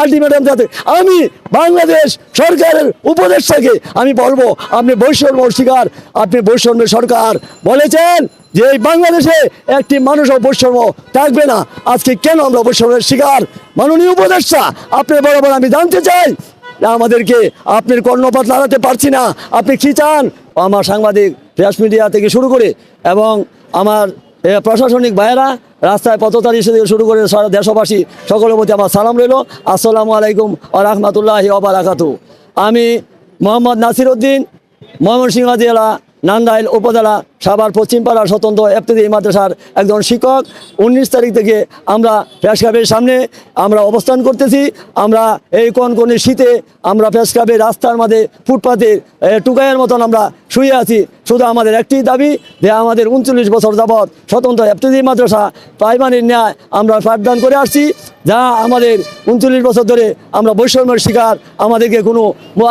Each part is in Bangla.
আলটিমেটাম যাতে আমি বাংলাদেশ সরকারের উপদেষ্টাকে আমি বলব, আপনি বৈষম্য শিকার, আপনি বৈষম্য সরকার। বলেছেন যে এই বাংলাদেশে একটি মানুষও বৈষম্য থাকবে না। আজকে কেন আমরা বৈষম্যের শিকার? মাননীয় উপদেষ্টা, আপনি বরাবর আমি জানতে চাই আমাদেরকে আপনার কর্ণপাত লাগাতে পারছি না। আপনি কি চান? আমার সাংবাদিক প্রেস মিডিয়া থেকে শুরু করে এবং আমার প্রশাসনিক ভাইয়েরা, রাস্তায় পথচারী থেকে শুরু করে সারা দেশবাসী, সকলের প্রতি আমার সালাম রইল। আসসালামু আলাইকুম আ অবরাকাতু আমি মোহাম্মদ নাসির উদ্দিন ময়মনসিংহ জেলা নান্দাইল উপজেলা, সাভার পশ্চিমপাড়া স্বতন্ত্র এফতেদি মাদ্রাসার একজন শিক্ষক। উনিশ তারিখ থেকে আমরা প্রেস ক্লাবের সামনে আমরা অবস্থান করতেছি। আমরা এই কনকনে শীতে আমরা প্রেস ক্লাবের রাস্তার মাঝে ফুটপাতে টুকাইয়ের মতন আমরা শুয়ে আছি। শুধু আমাদের একটি দাবি যে আমাদের উনচল্লিশ বছর যাবৎ স্বতন্ত্র এফতেদি মাদ্রাসা প্রাইমারির ন্যায় আমরা পাঠদান করে আসছি। যা আমাদের উনচল্লিশ বছর ধরে আমরা বৈষম্যের শিকার। আমাদেরকে কোনো,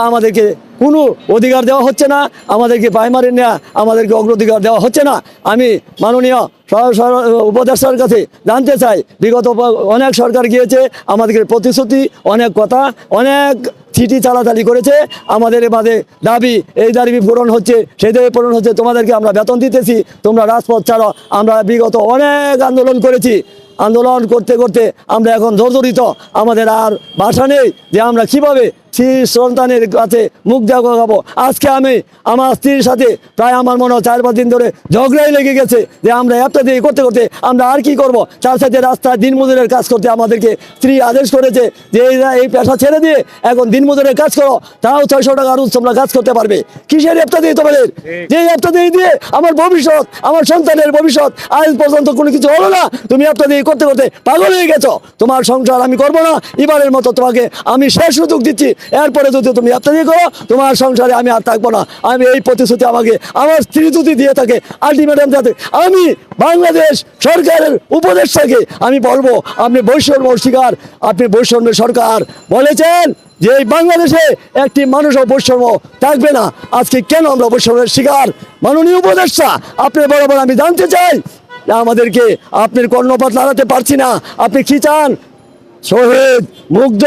আমাদেরকে কোনো অধিকার দেওয়া হচ্ছে না। আমাদেরকে প্রাইমারি নেওয়া আমাদেরকে অগ্রাধিকার দেওয়া হচ্ছে না। আমি মাননীয় উপদেষ্টার কাছে জানতে চাই, বিগত অনেক সরকার গিয়েছে, আমাদেরকে প্রতিশ্রুতি, অনেক কথা, অনেক চিঠি চালাচালি করেছে। আমাদের এবারে দাবি, এই দাবি পূরণ হচ্ছে, সেই দাবি পূরণ হচ্ছে, তোমাদেরকে আমরা বেতন দিতেছি, তোমরা রাজপথ ছাড়ো। আমরা বিগত অনেক আন্দোলন করেছি। আন্দোলন করতে করতে আমরা এখন জর্জরিত আমাদের আর ভাষা নেই যে আমরা কীভাবে সন্তানের কাছে মুখ দেখাবো আজকে আমি আমার স্ত্রীর সাথে প্রায় আমার মনে হয় চার পাঁচ দিন ধরে ঝগড়াই লেগে গেছে যে আমরা একটা দিয়ে করতে করতে আমরা আর কি করব? তার সাথে রাস্তায় দিনমজুরের কাজ করতে আমাদেরকে স্ত্রী আদেশ করেছে যে এরা এই পেশা ছেড়ে দিয়ে এখন দিনমজুরের কাজ করো। তাও ছয়শো টাকা রোজ তোমরা কাজ করতে পারবে। কিসের অ্যাপটা দিয়ে তোমাদের যে অ্যাপটা দিয়ে দিয়ে আমার ভবিষ্যৎ, আমার সন্তানের ভবিষ্যৎ, আজ পর্যন্ত কোনো কিছু হলো না। তুমি অ্যাপটা দিয়ে করতে করতে পাগল হয়ে গেছো। তোমার সংসার আমি করব না। এবারের মতো তোমাকে আমি শেষ সুযোগ দিচ্ছি। এরপরে যদি তুমি অ্যাপটা করো, তোমার সংসারে আমি আর থাকব না। আমি এই প্রতিশ্রুতি আমাকে, আমার স্ত্রী যদি দিয়ে থাকে আলটিমেটাম যাতে আমি বাংলাদেশ সরকারের উপদেষ্টাকে আমি বলব। আপনি বৈষম্য শিকার, আপনি বৈষম্য সরকার। বলেছেন যে এই বাংলাদেশে একটি মানুষও বৈষম্য থাকবে না। আজকে কেন আমরা বৈষম্যের শিকার? মাননীয় উপদেষ্টা, আপনি বরাবর আমি জানতে চাই, আমাদেরকে আপনার কর্ণপাত লাগাতে পারছি না। আপনি কি চান? শহীদ, মুগ্ধ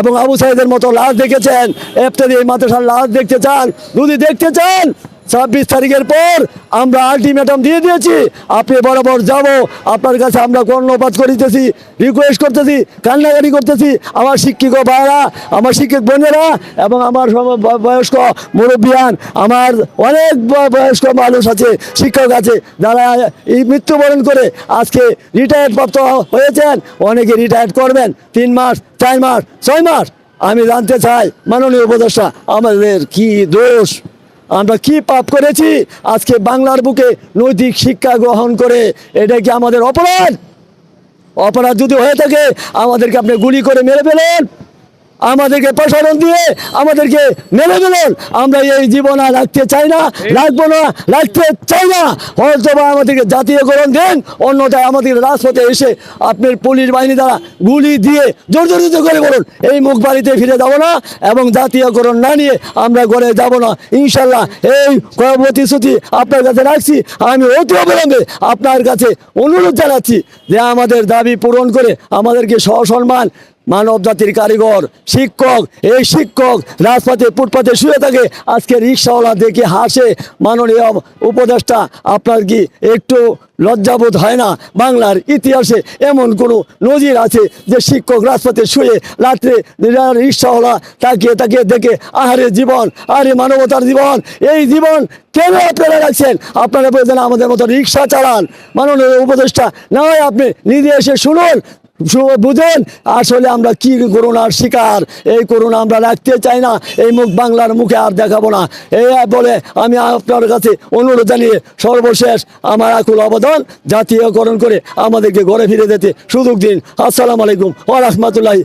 এবং আবু সাহেদের মতো লাশ দেখেছেন। এফতারি এই মাদ্রাসার লাশ দেখতে চান। যদি দেখতে চান ছাব্বিশ তারিখের পর আমরা আলটিমেটাম দিয়ে দিয়েছি, আপনি বরাবর যাব। আপনার কাছে আমরা কর্ণপাত করিতেছি রিকোয়েস্ট করতেছি, কান্নাকাটি করতেছি। আমার শিক্ষিক ভাইরা আমার শিক্ষক বোনেরা এবং আমার বয়স্ক মুরব্বিয়ান, আমার অনেক বয়স্ক মানুষ আছে, শিক্ষক আছে, যারা এই মৃত্যুবরণ করে আজকে রিটায়ার্ড প্রাপ্ত হয়েছেন, অনেকে রিটায়ার্ড করবেন, তিন মাস, চার মাস, ছয় মাস। আমি জানতে চাই, মাননীয় উপদেষ্টা, আমাদের কি দোষ? আমরা কি পাপ করেছি? আজকে বাংলার বুকে নৈতিক শিক্ষা গ্রহণ করে এটা কি আমাদের অপরাধ? অপরাধ যদি হয়ে থাকে, আমাদেরকে আপনি গুলি করে মেরে ফেলেন। আমাদেরকে প্রসারণ দিয়ে আমাদেরকে মেরে ফেলেন। আমরা এই জীবন আর রাখতে চাই না, রাখব না, রাখতে চাই না। হয়তো বা আমাদেরকে জাতীয়করণ দেন, অন্যথায় আমাদের রাজপথে এসে আপনার পুলিশ বাহিনী দ্বারা গুলি দিয়ে জর্জরিত করে বলুন, এই মুখ বাড়িতে ফিরে যাব না এবং জাতীয়করণ না নিয়ে আমরা ঘরে যাব না। ইনশাল্লাহ এই প্রতিশ্রুতি আপনার কাছে রাখছি। আমি অতি অবিলম্বে আপনার কাছে অনুরোধ জানাচ্ছি যে আমাদের দাবি পূরণ করে আমাদেরকে সসম্মান মানব জাতির কারিগর, শিক্ষক, এই শিক্ষক রাজপথে ফুটপাতে শুয়ে থাকে। আজকে রিক্সাওয়ালা দেখে হাসে। মাননীয় উপদেষ্টা, আপনার কি একটু লজ্জাবোধ হয় না? বাংলার ইতিহাসে এমন কোনো নজির আছে যে শিক্ষক রাজপথে শুয়ে রাত্রে রিক্সাওয়ালা তাকিয়ে তাকিয়ে দেখে, আহারে জীবন আরে মানবতার জীবন, এই জীবন কেন আপনারা রাখছেন? আপনারা বলছেন আমাদের মতো রিক্সা চালান। মাননীয় উপদেষ্টা, না হয় আপনি নিজে এসে শুনুন। বুঝেন? আসলে আমরা কি করোনার শিকার? এই করোনা আমরা রাখতে চাই না। এই মুখ বাংলার মুখে আর দেখাবো না। এই বলে আমি আপনার কাছে অনুরোধ জানিয়ে সর্বশেষ আমার আকুল অবদান জাতীয়করণ করে আমাদেরকে ঘরে ফিরে যেতে সুযোগ দিন। আসসালামু আলাইকুম ও রহমতুল্লাহ